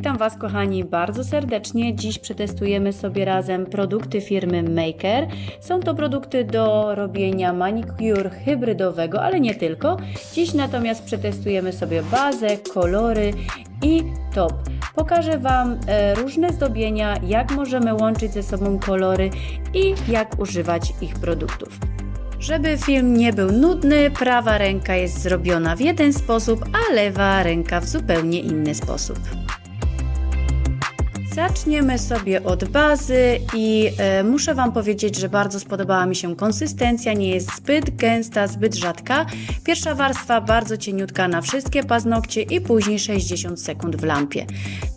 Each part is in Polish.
Witam Was kochani bardzo serdecznie. Dziś przetestujemy sobie razem produkty firmy Maker. Są to produkty do robienia manicure hybrydowego, ale nie tylko. Dziś natomiast przetestujemy sobie bazę, kolory i top. Pokażę Wam e, różne zdobienia, jak możemy łączyć ze sobą kolory i jak używać ich produktów. Żeby film nie był nudny, prawa ręka jest zrobiona w jeden sposób, a lewa ręka w zupełnie inny sposób. Zaczniemy sobie od bazy i e, muszę Wam powiedzieć, że bardzo spodobała mi się konsystencja, nie jest zbyt gęsta, zbyt rzadka. Pierwsza warstwa bardzo cieniutka na wszystkie paznokcie i później 60 sekund w lampie.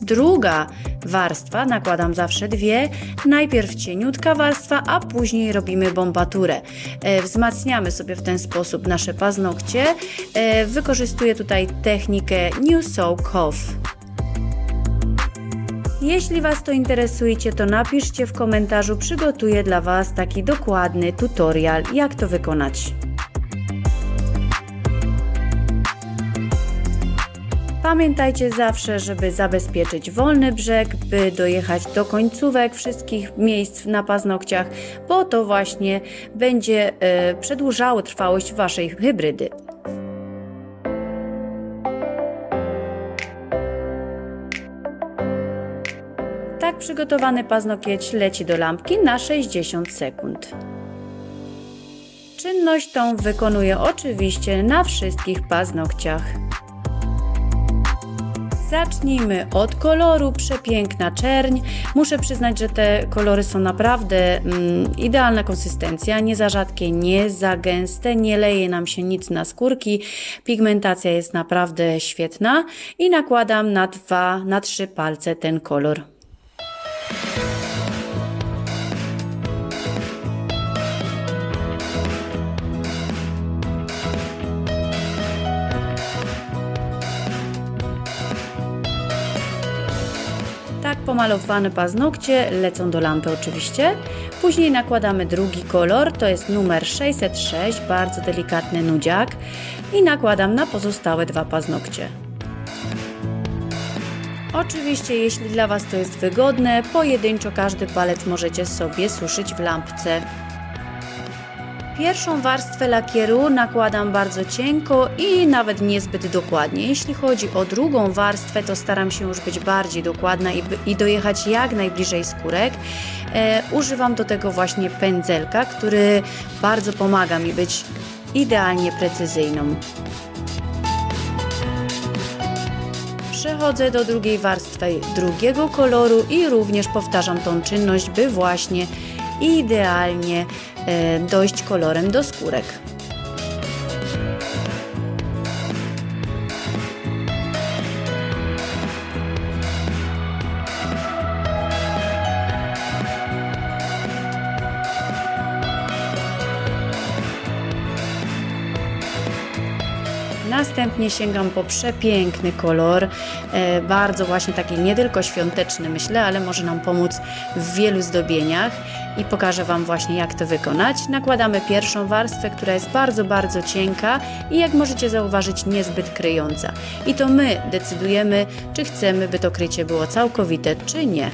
Druga warstwa, nakładam zawsze dwie, najpierw cieniutka warstwa, a później robimy bombaturę. E, wzmacniamy sobie w ten sposób nasze paznokcie. E, wykorzystuję tutaj technikę New Soak Off. Jeśli Was to interesuje, to napiszcie w komentarzu, przygotuję dla Was taki dokładny tutorial, jak to wykonać. Pamiętajcie zawsze, żeby zabezpieczyć wolny brzeg, by dojechać do końcówek wszystkich miejsc na paznokciach, bo to właśnie będzie e, przedłużało trwałość Waszej hybrydy. Tak przygotowany paznokieć leci do lampki na 60 sekund. Czynność tą wykonuję oczywiście na wszystkich paznokciach. Zacznijmy od koloru, przepiękna czerń. Muszę przyznać, że te kolory są naprawdę mm, idealna konsystencja, nie za rzadkie, nie za gęste, nie leje nam się nic na skórki. Pigmentacja jest naprawdę świetna i nakładam na dwa, na trzy palce ten kolor. Tak pomalowane paznokcie lecą do lampy oczywiście. Później nakładamy drugi kolor, to jest numer 606, bardzo delikatny nudziak i nakładam na pozostałe dwa paznokcie. Oczywiście, jeśli dla Was to jest wygodne, pojedynczo każdy palec możecie sobie suszyć w lampce. Pierwszą warstwę lakieru nakładam bardzo cienko i nawet niezbyt dokładnie. Jeśli chodzi o drugą warstwę, to staram się już być bardziej dokładna i, i dojechać jak najbliżej skórek. E, używam do tego właśnie pędzelka, który bardzo pomaga mi być idealnie precyzyjną. Przechodzę do drugiej warstwy drugiego koloru i również powtarzam tą czynność, by właśnie idealnie e, dojść kolorem do skórek. Następnie sięgam po przepiękny kolor, e, bardzo właśnie taki nie tylko świąteczny myślę, ale może nam pomóc w wielu zdobieniach i pokażę Wam właśnie jak to wykonać. Nakładamy pierwszą warstwę, która jest bardzo, bardzo cienka i jak możecie zauważyć niezbyt kryjąca. I to my decydujemy, czy chcemy, by to krycie było całkowite, czy nie.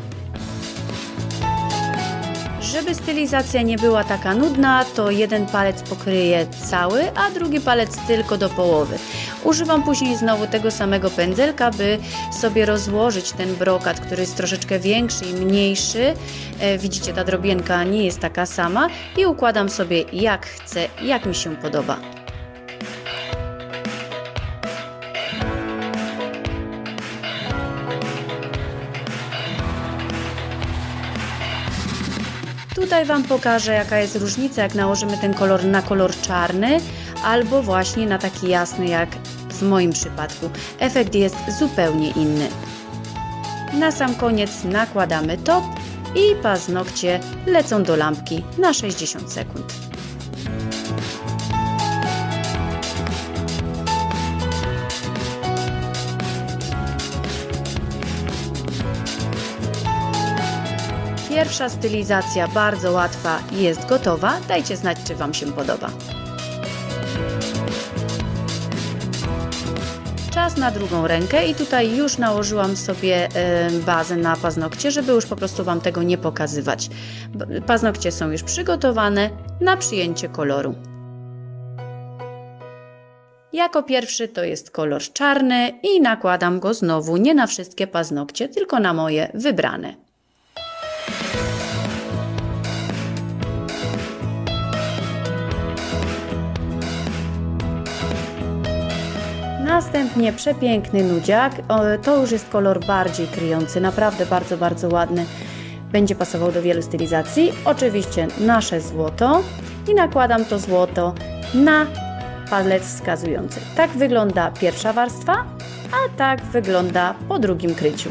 Żeby stylizacja nie była taka nudna, to jeden palec pokryję cały, a drugi palec tylko do połowy. Używam później znowu tego samego pędzelka, by sobie rozłożyć ten brokat, który jest troszeczkę większy i mniejszy. E, widzicie, ta drobienka nie jest taka sama i układam sobie jak chcę, jak mi się podoba. Tutaj Wam pokażę, jaka jest różnica, jak nałożymy ten kolor na kolor czarny, albo właśnie na taki jasny, jak w moim przypadku. Efekt jest zupełnie inny. Na sam koniec nakładamy top i paznokcie lecą do lampki na 60 sekund. Pierwsza stylizacja bardzo łatwa jest gotowa. Dajcie znać, czy Wam się podoba. Czas na drugą rękę i tutaj już nałożyłam sobie bazę na paznokcie, żeby już po prostu Wam tego nie pokazywać. Paznokcie są już przygotowane na przyjęcie koloru. Jako pierwszy to jest kolor czarny i nakładam go znowu nie na wszystkie paznokcie, tylko na moje wybrane. Następnie przepiękny nudziak. To już jest kolor bardziej kryjący, naprawdę bardzo, bardzo ładny. Będzie pasował do wielu stylizacji. Oczywiście nasze złoto i nakładam to złoto na palec wskazujący. Tak wygląda pierwsza warstwa, a tak wygląda po drugim kryciu.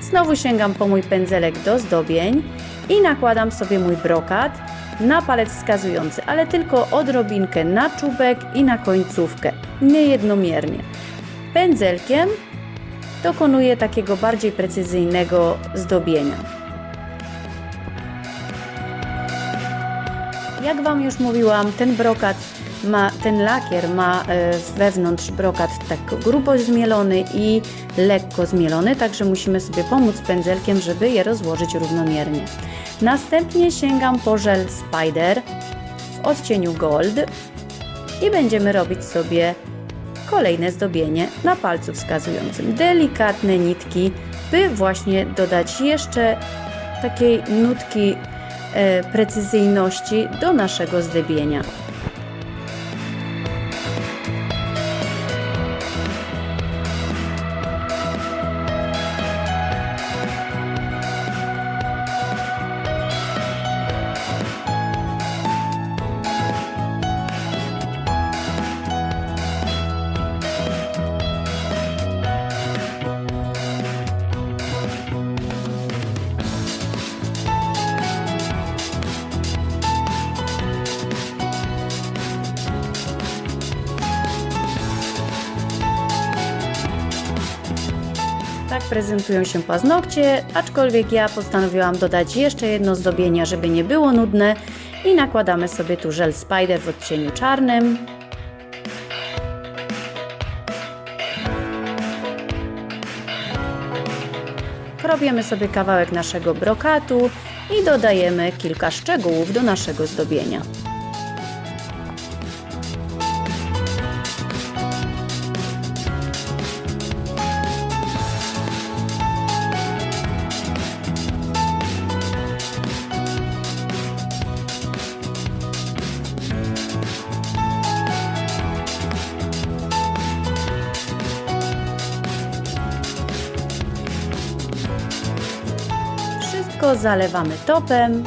Znowu sięgam po mój pędzelek do zdobień i nakładam sobie mój brokat na palec wskazujący, ale tylko odrobinkę na czubek i na końcówkę, niejednomiernie. Pędzelkiem dokonuję takiego bardziej precyzyjnego zdobienia. Jak Wam już mówiłam, ten brokat ma, ten lakier ma e, wewnątrz brokat tak grubo zmielony i lekko zmielony, także musimy sobie pomóc pędzelkiem, żeby je rozłożyć równomiernie. Następnie sięgam po żel Spider w odcieniu Gold i będziemy robić sobie kolejne zdobienie na palcu wskazującym. Delikatne nitki, by właśnie dodać jeszcze takiej nutki e, precyzyjności do naszego zdobienia. Tak prezentują się paznokcie, aczkolwiek ja postanowiłam dodać jeszcze jedno zdobienie, żeby nie było nudne i nakładamy sobie tu żel Spider w odcieniu czarnym. Krobiemy sobie kawałek naszego brokatu i dodajemy kilka szczegółów do naszego zdobienia. Wszystko zalewamy topem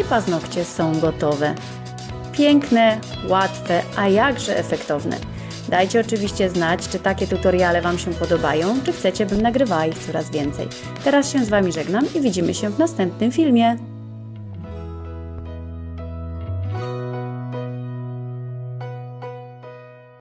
i paznokcie są gotowe. Piękne, łatwe, a jakże efektowne. Dajcie oczywiście znać, czy takie tutoriale Wam się podobają, czy chcecie, bym nagrywała ich coraz więcej. Teraz się z Wami żegnam i widzimy się w następnym filmie.